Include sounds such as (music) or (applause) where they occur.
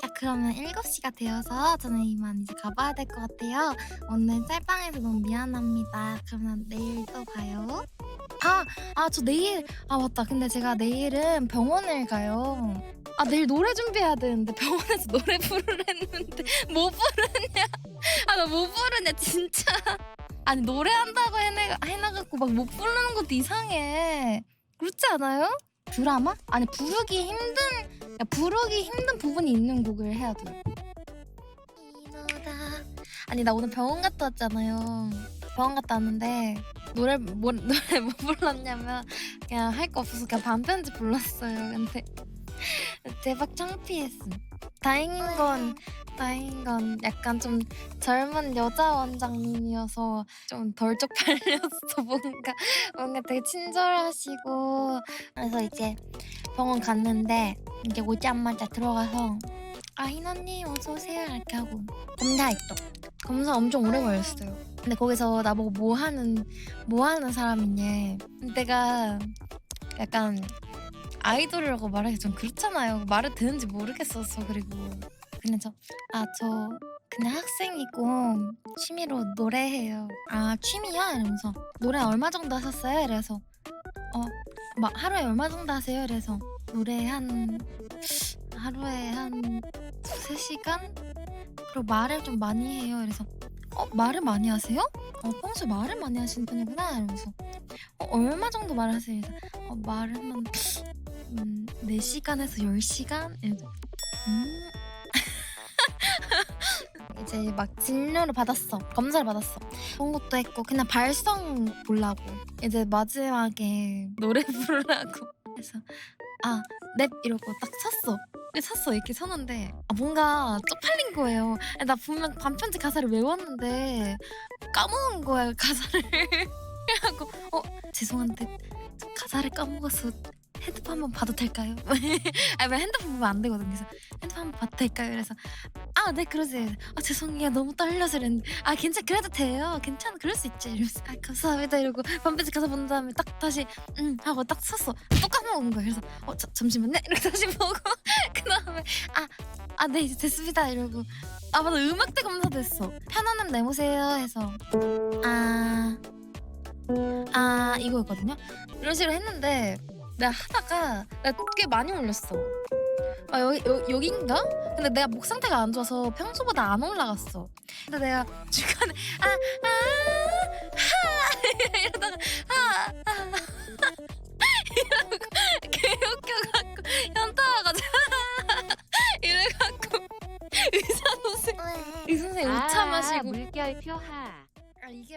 자 그러면 7시가 되어서 저는 이만 이제 가봐야 될 것 같아요. 오늘 짤방에서 너무 미안합니다. 그러면 내일 또 봐요. 아, 아 저 내일 아 맞다. 근데 제가 내일은 병원을 가요. 아 내일 노래 준비해야 되는데 병원에서 노래 부르려 했는데 못 (laughs) 부르냐? 아나못 부르냐 진짜. 아니 노래한다고 해내 해나갖고 막 못 부르는 것도 이상해. 그렇지 않아요? 드라마? 아니 부르기 힘든 야, 부르기 힘든 부분이 있는 곡을 해야 돼. 아니 나 오늘 병원 갔다 왔잖아요. 병원 갔다 왔는데 노래 뭐, (laughs) 노래 뭐 불렀냐면 그냥 할 거 없어서 그냥 반편지 불렀어요. 근데 (laughs) 대박 창피했음. 다행인 건 다행인 건 약간 좀 젊은 여자 원장님이어서 좀 덜 쪽팔렸어 (laughs) 뭔가 뭔가 되게 친절하시고 그래서 이제 병원 갔는데 이제 오자마자 들어가서 아 희나님 어서 오세요 이렇게 하고 검사했죠. 검사 엄청 오래 걸렸어요. 근데 거기서 나보고 뭐 하는 뭐 하는 사람이냐. 내가 약간 아이돌이라고 말하기 좀 그렇잖아요. 말을 되는지 모르겠어서 그리고 그냥 저 아 저 그냥 학생이고 취미로 노래해요. 아 취미야 이러면서 노래 얼마 정도 하셨어요? 이래서 어 막 하루에 얼마 정도 하세요? 이래서 노래 한 하루에 한 두세 시간? 그리고 말을 좀 많이 해요. 그래서 어 말을 많이 하세요? 어 평소에 말을 많이 하시는 편이구나. 이러면서 어, 얼마 정도 말을 하세요? 그래서 어, 말을 한 음, 4시간에서 10시간? 이래서 음. (laughs) 이제 막 진료를 받았어. 검사를 받았어. 그런 것도 했고 그냥 발성 보려고 이제 마지막에 노래 (laughs) 부르라고 그래서 아 랩 이러고 딱 샀어. 샀어 이렇게 샀는데 아, 뭔가 쪽팔린 거예요. 나 분명 반편지 가사를 외웠는데 까먹은 거야 가사를. (laughs) 그래갖고 어 죄송한데 저 가사를 까먹어서 한번 봐도 될까요? (laughs) 아 왜 핸드폰 보면 안 되거든. 그래서 핸드폰 한번 봐도 될까요? 그래서 아 네 그러세요. 아 죄송해요 너무 떨려서 그랬는데 아 괜찮 그래도 돼요. 괜찮아 그럴 수 있지. 이러면서 아 감사합니다 이러고 반편지 가사 본 다음에 딱 다시 응 하고 딱 샀어. 또 까먹은 거야. 그래서 어 자, 잠시만요. 이렇게 (laughs) 다시 보고 (laughs) 그 다음에 아 아 네 이제 됐습니다 이러고 아 맞아 음악대 검사도 했어. 편안함 내보세요 해서 아. 아 이거였거든요. 이런 식으로 했는데 내가 하다가 내가 꽤 많이 올렸어. 아 여기 여, 여긴가? 근데 내가 목 상태가 안 좋아서 평소보다 안 올라갔어. 근데 내가 (laughs) 중간에 아아하 이러다가 아아 이러고 개웃겨갖고 현타 와가지고 (laughs) 이래갖고 의사 선생 의사 선생 우차 마시고 물결 표하. 아 이게